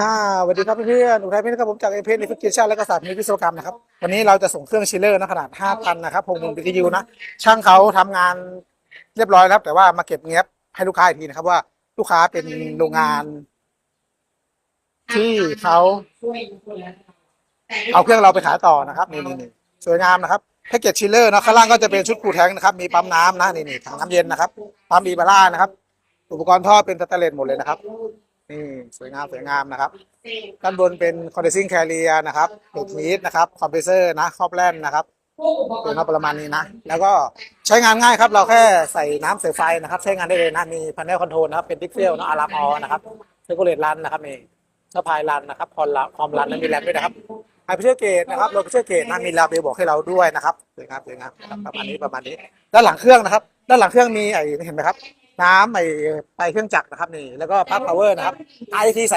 อ่าสวัสดีครับเพื่อนๆหนูไทยเพชรครับผมจากเอเพชรในฟิกเกชันและก็ศาสตร์ในวิศวกรรมนะครับวันนี้เราจะส่งเครื่องชิลเลอร์นะขนาด 5 ตันนะครับ6 0 0 0 BTU นะ ช่างเขาทำงานเรียบร้อยแล้วแต่ว่ามาเก็บเงียบให้ลูกค้าอีกทีนะครับว่าลูกค้าเป็นโรงงาน ที่เขาเอาเครื่องเราไปขายต่อนะครับนี่นี่สวยงามนะครับแพ็กเกจชิลเลอร์นะข้างล่างก็จะเป็นชุดคูแทงค์นะครับมีปั๊มน้ำนะนี่นี่ถังน้ำเย็นนะครับปั๊มอีบาร่านะครับ อุปกรณ์ท่อเป็นสแตนเลสหมดเลยนะครับ นี่สวยงามสวยงามนะครับ ด้านบนเป็นคอนเดนซิ่งแคเรียนะครับเบรกมีดนะครับคอมเพรสเซอร์นะครอบแล่นนะครับเป็นประมาณนี้นะ แล้วก็ใช้งานง่ายครับ เราแค่ใส่น้ำใส่ไฟนะครับ ใช้งานได้เลยนะ มีพานลคอนโทรลนะครับ เป็นดิกเซลนะอารามออนะครับเซกูเลตรันนะครับนี่สปายรันนะครับคอมรันคอมรันและมีแรมด้วยนะครับไฮพิเชอร์เกตนะครับโลพิเชอร์เกตนะมีลาเบลบอกให้เราด้วยนะครับสวยงามสวยงามประมาณนี้ประมาณนี้ ด้านหลังเครื่องนะครับ ด้านหลังเครื่องมีไอเห็นไหมครับ น้ำไอ้ไปเครื่องจักรนะครับนี่ แล้วก็พัฟพาวเวอร์นะครับไอทีใส